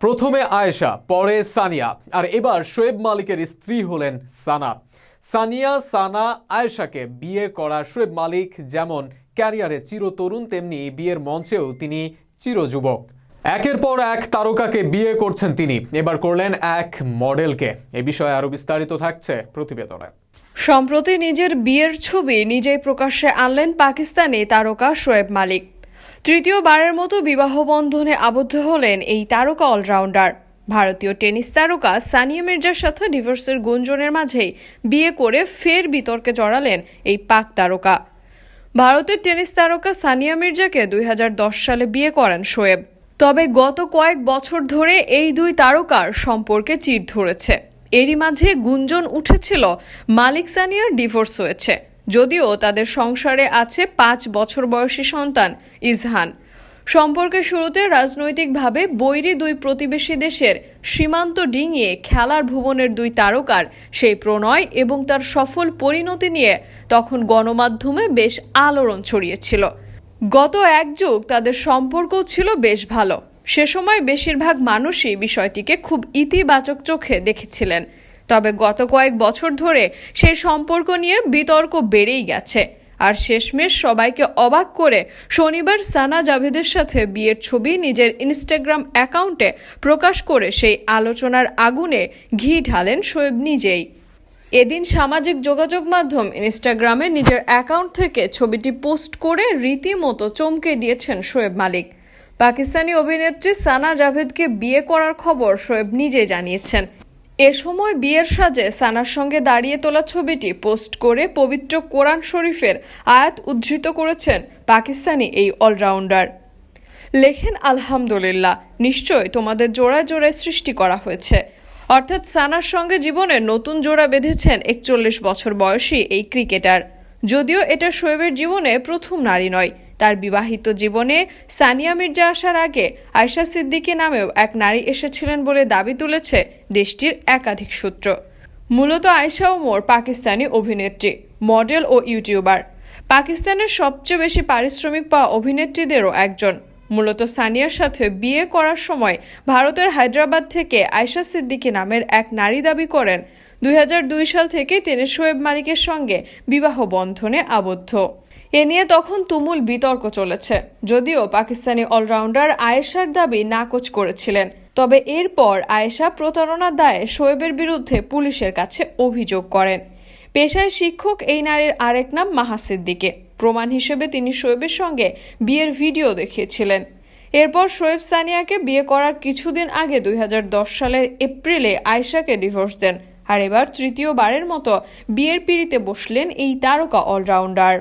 প্রথমে আয়েশা, পরে সানিয়া। আর এবার শোয়েব মালিকের স্ত্রী হলেন সানা। সানিয়া, সানা, আয়েশাকে বিয়ে করা শোয়েব মালিক যেমন ক্যারিয়ারে চিরতরুণ, তেমনি বিয়ের মঞ্চেও তিনি চিরযুবক। একের পর এক তারকাকে বিয়ে করছেন তিনি। এবার করলেন এক মডেলকে। এ বিষয়ে আরও বিস্তারিত থাকছে প্রতিবেদনে। সম্প্রতি নিজের বিয়ের ছবি নিজেই প্রকাশ্যে আনলেন পাকিস্তানি তারকা শোয়েব মালিক। তৃতীয়বারের মতো বিবাহ বন্ধনে আবদ্ধ হলেন এই তারকা অলরাউন্ডার। ভারতীয় টেনিস তারকা সানিয়া মির্জার সাথে ডিভোর্সের গুঞ্জনের মাঝেই বিয়ে করে ফের বিতর্কে জড়ালেন এই পাক তারকা। ভারতের টেনিস তারকা সানিয়া মির্জাকে দুই হাজার দশ সালে বিয়ে করেন শোয়েব। তবে গত কয়েক বছর ধরে এই দুই তারকার সম্পর্কে চির ধরেছে। এরই মাঝে গুঞ্জন উঠেছিল মালিক সানিয়ার ডিভোর্স হয়েছে। যদিও তাদের সংসারে আছে পাঁচ বছর বয়সী সন্তান, ইজহান। সম্পর্কের শুরুতে রাজনৈতিকভাবে বৈরী দুই প্রতিবেশী দেশের সীমান্ত ডিঙিয়ে খেলার ভুবনের দুই তারকার সেই প্রণয় এবং তার সফল পরিণতি নিয়ে তখন গণমাধ্যমে বেশ আলোড়ন ছড়িয়েছিল। গত এক যুগ তাদের সম্পর্কও ছিল বেশ ভালো। সে সময় বেশিরভাগ মানুষই বিষয়টিকে খুব ইতিবাচক চোখে দেখেছিলেন। তবে গত কয়েক বছর ধরে সেই সম্পর্ক নিয়ে বিতর্ক বেড়েই গেছে। আর শেষমেশ সবাইকে অবাক করে শনিবার সানা জাভেদের সাথে বিয়ের ছবি নিজের ইনস্টাগ্রাম অ্যাকাউন্টে প্রকাশ করে সেই আলোচনার আগুনে ঘি ঢালেন শোয়েব নিজেই। এদিন সামাজিক যোগাযোগ মাধ্যম ইনস্টাগ্রামে নিজের অ্যাকাউন্ট থেকে ছবিটি পোস্ট করে রীতিমতো চমকে দিয়েছেন শোয়েব মালিক। পাকিস্তানি অভিনেত্রী সানা জাভেদকে বিয়ে করার খবর শোয়েব নিজে জানিয়েছেন। এ সময় বিয়ের সাজে সানার সঙ্গে দাঁড়িয়ে তোলা ছবিটি পোস্ট করে পবিত্র কোরআন শরীফের আয়াত উদ্ধৃত করেছেন পাকিস্তানি এই অলরাউন্ডার। লেখেন, আলহামদুলিল্লাহ নিশ্চয় তোমাদের জোড়ায় জোড়ায় সৃষ্টি করা হয়েছে। অর্থাৎ সানার সঙ্গে জীবনে নতুন জোড়া বেঁধেছেন একচল্লিশ বছর বয়সী এই ক্রিকেটার। যদিও এটা শোয়েবের জীবনে প্রথম নারী নয় তার বিবাহিত জীবনে সানিয়া মির্জা আসার আগে আয়শা সিদ্দিকী নামেও এক নারী এসেছিলেন বলে দাবি তুলেছে দেশটির একাধিক সূত্র। মূলত আয়শা ওমর পাকিস্তানি অভিনেত্রী, মডেল ও ইউটিউবার। পাকিস্তানের সবচেয়ে বেশি পারিশ্রমিক পাওয়া অভিনেত্রীদেরও একজন। মূলত সানিয়ার সাথে বিয়ে করার সময় ভারতের হায়দ্রাবাদ থেকে আয়শা সিদ্দিকী নামের এক নারী দাবি করেন। দুই হাজার দুই সাল থেকে তিনি শোয়েব মালিকের সঙ্গে বিবাহ বন্ধনে আবদ্ধ। এ নিয়ে তখন তুমুল বিতর্ক চলেছে। যদিও পাকিস্তানি অলরাউন্ডার আয়েশার দাবি নাকচ করেছিলেন। তবে এরপর আয়েশা প্রতারণার দায়ে শোয়েবের বিরুদ্ধে পুলিশের কাছে অভিযোগ করেন। পেশায় শিক্ষক এই নারীর আরেক নাম মাহা সিদ্দিকে প্রমাণ হিসেবে তিনি শোয়েবের সঙ্গে বিয়ের ভিডিও দেখিয়েছিলেন। এরপর শোয়েব সানিয়াকে বিয়ে করার কিছুদিন আগে দুই হাজার দশ সালের এপ্রিলে আয়েশাকে ডিভোর্স দেন। আর এবার তৃতীয়বারের মতো বিয়ের পিড়িতে বসলেন এই তারকা অলরাউন্ডার।